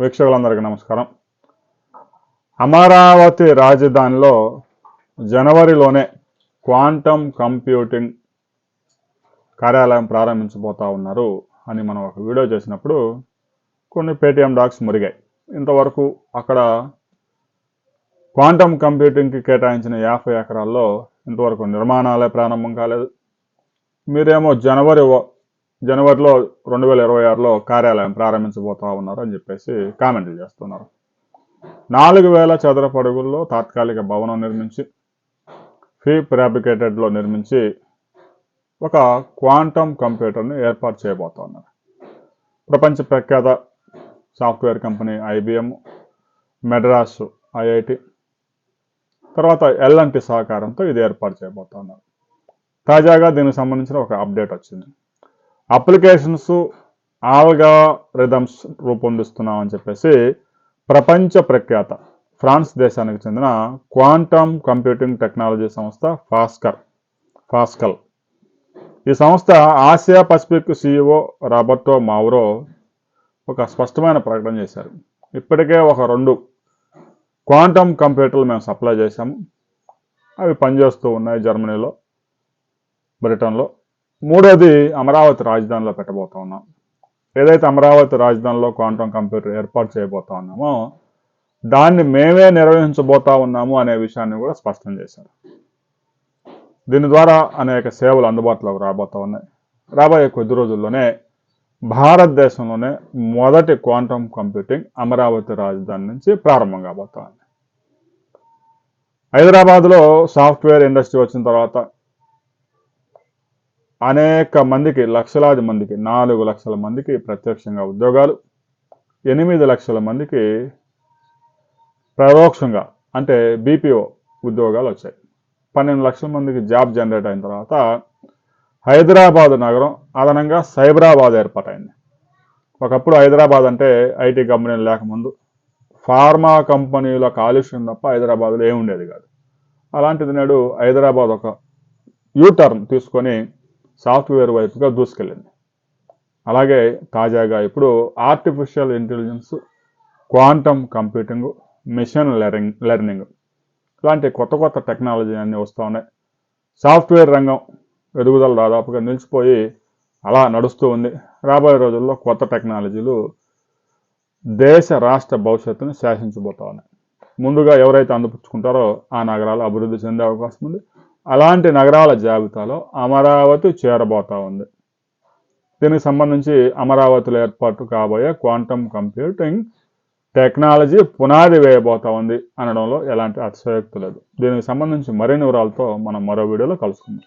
వీక్షకులందరికీ నమస్కారం. అమరావతి రాజధానిలో జనవరిలోనే క్వాంటమ్ కంప్యూటింగ్ కార్యాలయం ప్రారంభించబోతా ఉన్నారు అని మనం ఒక వీడియో చేసినప్పుడు కొన్ని పేటిఎం డాక్స్ మురిగాయి. ఇంతవరకు అక్కడ క్వాంటమ్ కంప్యూటింగ్కి కేటాయించిన యాభై ఎకరాల్లో ఇంతవరకు నిర్మాణాలే ప్రారంభం కాలేదు. మీరేమో జనవరి ఓ- జనవరిలో రెండు వేల ఇరవై ఆరులో కార్యాలయం ప్రారంభించబోతా ఉన్నారు అని చెప్పేసి కామెంట్లు చేస్తున్నారు. నాలుగు వేల చదరపు అడుగుల్లో తాత్కాలిక భవనం నిర్మించి ఫీ ప్రాబికేటెడ్లో నిర్మించి ఒక క్వాంటమ్ కంప్యూటర్ని ఏర్పాటు చేయబోతా ఉన్నారు. ప్రపంచ ప్రఖ్యాత software company IBM Madras IIT తర్వాత ఎల్ఎన్టీ సహకారంతో ఇది ఏర్పాటు చేయబోతా ఉన్నారు. తాజాగా దీనికి సంబంధించిన ఒక అప్డేట్ వచ్చింది. అప్లికేషన్స్ ఆల్గా రిథమ్స్ రూపొందిస్తున్నామని చెప్పేసి ప్రపంచ ప్రఖ్యాత ఫ్రాన్స్ దేశానికి చెందిన క్వాంటమ్ కంప్యూటింగ్ టెక్నాలజీ సంస్థ ఫాస్కర్ ఫాస్కల్. ఈ సంస్థ Asia Pacific CEO Roberto Mauro ఒక స్పష్టమైన ప్రకటన చేశారు. ఇప్పటికే ఒక రెండు క్వాంటమ్ కంప్యూటర్లు మేము సప్లై చేశాము. అవి పనిచేస్తూ ఉన్నాయి జర్మనీలో బ్రిటన్లో. మూడోది అమరావతి రాజధానిలో పెట్టబోతా ఉన్నాం. ఏదైతే అమరావతి రాజధానిలో క్వాంటమ్ కంప్యూటర్ ఏర్పాటు చేయబోతా ఉన్నామో దాన్ని మేమే నిర్వహించబోతా ఉన్నాము అనే విషయాన్ని కూడా స్పష్టం చేశారు. దీని ద్వారా అనేక సేవలు అందుబాటులోకి రాబోతా ఉన్నాయి. రాబోయే కొద్ది రోజుల్లోనే భారతదేశంలోనే మొదటి క్వాంటమ్ కంప్యూటింగ్ అమరావతి రాజధాని నుంచి ప్రారంభం కాబోతా ఉంది. హైదరాబాద్లో సాఫ్ట్వేర్ ఇండస్ట్రీ వచ్చిన తర్వాత అనేక మందికి లక్షలాది మందికి నాలుగు లక్షల మందికి ప్రత్యక్షంగా ఉద్యోగాలు ఎనిమిది లక్షల మందికి పరోక్షంగా అంటే బీపీఓ ఉద్యోగాలు వచ్చాయి. పన్నెండు లక్షల మందికి జాబ్ జనరేట్ అయిన తర్వాత హైదరాబాద్ నగరం అదనంగా సైబరాబాద్ ఏర్పాటైంది. ఒకప్పుడు హైదరాబాద్ అంటే ఐటీ కంపెనీలు లేకముందు ఫార్మా కంపెనీల కాలుష్యం తప్ప హైదరాబాద్లో ఏముండేది కాదు. అలాంటిది నేడు హైదరాబాద్ ఒక యూటర్న్ తీసుకొని సాఫ్ట్వేర్ వైపుగా దూసుకెళ్ళింది. అలాగే తాజాగా ఇప్పుడు artificial intelligence quantum computing machine learning learning ఇలాంటి కొత్త కొత్త టెక్నాలజీ అన్నీ వస్తూ ఉన్నాయి. సాఫ్ట్వేర్ రంగం ఎదుగుదల దాదాపుగా నిలిచిపోయి అలా నడుస్తూ ఉంది. రాబోయే రోజుల్లో కొత్త టెక్నాలజీలు దేశ రాష్ట్ర భవిష్యత్తును శాసించబోతా ఉన్నాయి. ముందుగా ఎవరైతే అందిపుచ్చుకుంటారో ఆ నగరాలు అభివృద్ధి చెందే అవకాశం ఉంది. అలాంటి నగరాల జాబితాలో అమరావతి చేరబోతా ఉంది. దీనికి సంబంధించి అమరావతిలో ఏర్పాటు కాబోయే క్వాంటమ్ కంప్యూటింగ్ టెక్నాలజీ పునాది వేయబోతా ఉంది అనడంలో ఎలాంటి అతిశయోక్తి లేదు. దీనికి సంబంధించి మరిన్ని వివరాలతో మనం మరో వీడియోలో కలుసుకుందాం.